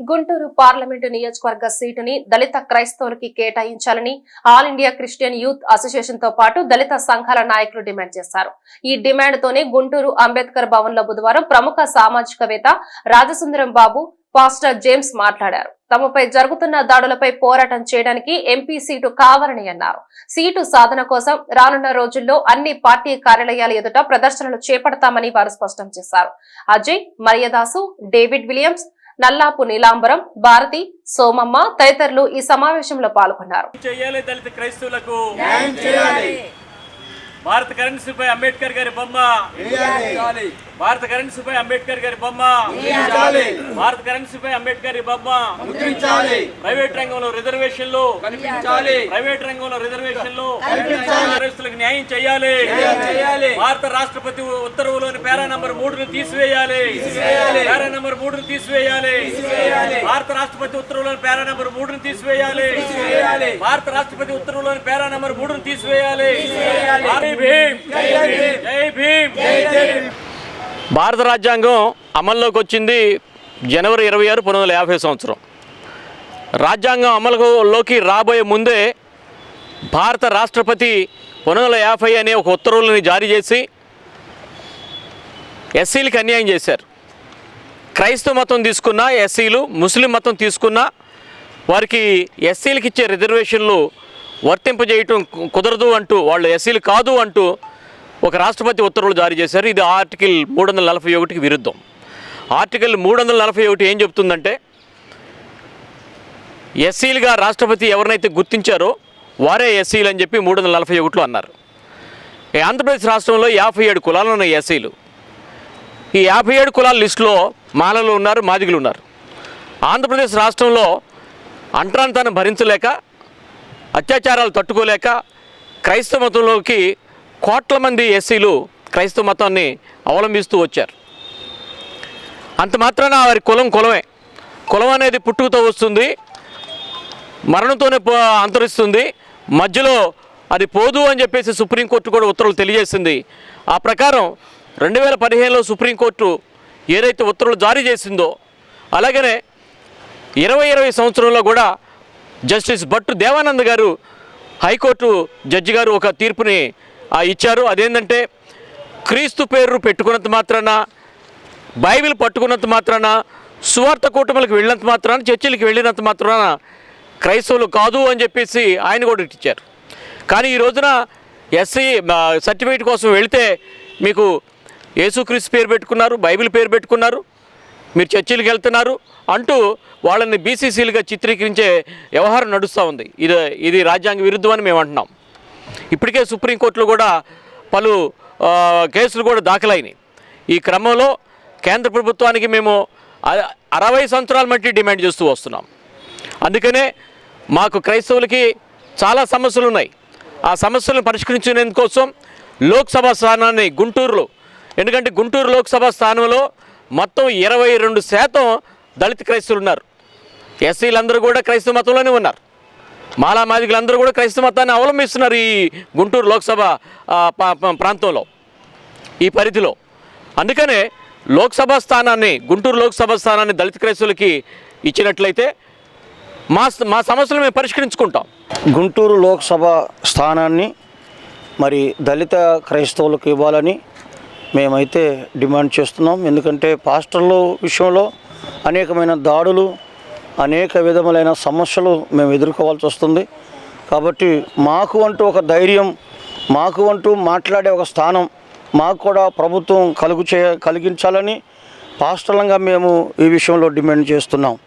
Guntur parliament నియోజకవర్గ సీటుని దళిత క్రైస్తవులకి కేటాయించాలని ఆల్ ఇండియా క్రిస్టియన్ యూత్ అసోసియేషన్తో పాటు దళిత సంఘాల నాయకులు డిమాండ్ చేశారు. ఈ డిమాండ్ తోనే గుంటూరు అంబేద్కర్ భవన్లో బుధవారం ప్రముఖ సామాజికవేత్త రాజసుందరం బాబు పాస్టర్ జేమ్స్ మాట్లాడారు. తమపై జరుగుతున్న దాడులపై పోరాటం చేయడానికి ఎంపీ సీటు కావాలని అన్నారు. సీటు సాధన కోసం రానున్న రోజుల్లో అన్ని పార్టీ కార్యాలయాల ఎదుట ప్రదర్శనలు చేపడతామని వారు స్పష్టం చేశారు. అజయ్ మరియదాసు డేవిడ్ విలియమ్స్ నల్లాపు నీలాంబరం భారతి సోమమ్మ తదితరులు ఈ సమావేశంలో పాల్గొన్నారు. చేయాలి దళిత క్రైస్తవులకు. న్యాయం చేయాలి. భారత కరెన్సీపై అంబేద్కర్ గారి బొమ్మ. భారత కరెన్సీపై అంబేద్కర్ గారి బొమ్మ. భారత కరెన్సీపై అంబేద్కర్ గారి బొమ్మ. ప్రైవేట్ రంగంలో రిజర్వేషన్లు. కనిపించాలి ప్రైవేట్ రంగంలో రిజర్వేషన్లు. క్రైస్తవులకు న్యాయం చేయాలి. భారత రాష్ట్రపతి ఉత్తర్వులోని పేరా నంబర్ మూడును తీసివేయాలి. తీసివేయాలి. పేరా నంబర్ మూడును తీసివేయాలి. తీసివేయాలి. భారత రాష్ట్రపతి ఉత్తర్వులోని పేరా నంబర్ మూడును తీసివేయాలి. తీసివేయాలి. భారత రాష్ట్రపతి ఉత్తర్వులోని పేరా నంబర్ మూడును తీసివేయాలి. తీసివేయాలి. జై భీమ్ జై భీమ్. జై భీమ్ జై జై భీమ్. భారత రాజ్యాంగం అమల్లోకి వచ్చింది జనవరి ఇరవై ఆరు పంతొమ్మిది వందల యాభై సంవత్సరం రాజ్యాంగం అమలులోకి రాబోయే ముందే భారత రాష్ట్రపతి పంతొమ్మిది వందల యాభై అనే ఒక ఉత్తర్వులని జారీ చేసి ఎస్సీలకి అన్యాయం చేశారు క్రైస్తవ మతం తీసుకున్న ఎస్సీలు ముస్లిం మతం తీసుకున్న వారికి ఎస్సీలకు ఇచ్చే రిజర్వేషన్లు వర్తింపజేయటం కుదరదు అంటూ వాళ్ళు ఎస్సీలు కాదు అంటూ ఒక రాష్ట్రపతి ఉత్తర్వులు జారీ చేశారు. ఇది ఆర్టికల్ మూడు వందల నలభై ఒకటికి విరుద్ధం. ఆర్టికల్ మూడు వందల నలభై ఒకటి ఏం చెప్తుందంటే ఎస్సీలుగా రాష్ట్రపతి ఎవరినైతే గుర్తించారో వారే ఎస్సీలు అని చెప్పి మూడు వందల నలభై ఒకటిలో అన్నారు. ఈ ఆంధ్రప్రదేశ్ రాష్ట్రంలో యాభై ఏడు కులాలు ఉన్నాయి ఎస్సీలు. ఈ యాభై ఏడు కులాల లిస్టులో మాలలు ఉన్నారు మాదిగులు ఉన్నారు. ఆంధ్రప్రదేశ్ రాష్ట్రంలో అంటరాంతనం భరించలేక అత్యాచారాలు తట్టుకోలేక క్రైస్తవ మతంలోకి కోట్ల మంది ఎస్సీలు క్రైస్తవ మతాన్ని అవలంబిస్తూ వచ్చారు. అంత మాత్రాన వారి కులం కులమే. కులం అనేది పుట్టుకతో వస్తుంది మరణంతోనే పో- అంతరిస్తుంది మధ్యలో అది పోదు అని చెప్పేసి సుప్రీంకోర్టు కూడా ఉత్తర్వులు తెలియజేసింది. ఆ ప్రకారం రెండు వేల పదిహేనులో సుప్రీంకోర్టు ఏదైతే ఉత్తర్వులు జారీ చేసిందో అలాగనే ఇరవై ఇరవై సంవత్సరంలో కూడా జస్టిస్ భట్టు దేవానంద్ గారు హైకోర్టు జడ్జి గారు ఒక తీర్పుని ఇచ్చారు. అదేంటంటే క్రీస్తు పేరు పెట్టుకున్నంత మాత్రాన బైబిల్ పట్టుకున్నంత మాత్రాన సువార్త కూటములకు వెళ్ళినంత మాత్రాన చర్చిలకు వెళ్ళినంత మాత్రాన క్రైస్తవులు కాదు అని చెప్పేసి ఆయన కూడా ఇచ్చారు. కానీ ఈ రోజున ఎస్సీ సర్టిఫికేట్ కోసం వెళితే మీకు యేసుక్రీస్తు పేరు పెట్టుకున్నారు బైబిల్ పేరు పెట్టుకున్నారు. మీరు చర్చిలకు వెళ్తున్నారు అంటూ వాళ్ళని బీసీసీలుగా చిత్రీకరించే వ్యవహారం నడుస్తూ ఉంది. ఇది ఇది రాజ్యాంగ విరుద్ధం అని మేము అంటున్నాం. ఇప్పటికే సుప్రీంకోర్టులో కూడా పలు కేసులు కూడా దాఖలైనాయి. ఈ క్రమంలో కేంద్ర ప్రభుత్వానికి మేము అరవై సంవత్సరాల మట్టి డిమాండ్ చేస్తూ వస్తున్నాం. అందుకనే మాకు క్రైస్తవులకి చాలా సమస్యలు ఉన్నాయి ఆ సమస్యలను పరిష్కరించేందుకోసం లోక్సభ స్థానాన్ని గుంటూరులో ఎందుకంటే గుంటూరు లోక్సభ స్థానంలో మొత్తం ఇరవై రెండు శాతం దళిత క్రైస్తులు ఉన్నారు. ఎస్సీలందరూ కూడా క్రైస్తవ మతంలోనే ఉన్నారు. మాలామాదికులందరూ కూడా క్రైస్తవ మతాన్ని అవలంబిస్తున్నారు ఈ గుంటూరు లోక్సభ ప్రాంతంలో ఈ పరిధిలో. అందుకనే లోక్సభ స్థానాన్ని గుంటూరు లోక్సభ స్థానాన్ని దళిత క్రైస్తులకి ఇచ్చినట్లయితే మా మా సమస్యలు మేము పరిష్కరించుకుంటాం. గుంటూరు లోక్సభ స్థానాన్ని మరి దళిత క్రైస్తవులకు ఇవ్వాలని మేమైతే డిమాండ్ చేస్తున్నాం. ఎందుకంటే పాస్టర్ల విషయంలో అనేకమైన దాడులు అనేక విధములైన సమస్యలు మేము ఎదుర్కోవాల్సి వస్తుంది. కాబట్టి మాకు అంటూ ఒక ధైర్యం మాకు అంటూ మాట్లాడే ఒక స్థానం మాకు కూడా ప్రభుత్వం కలుగు చే కలిగించాలని పాస్టర్లంగా మేము ఈ విషయంలో డిమాండ్ చేస్తున్నాం.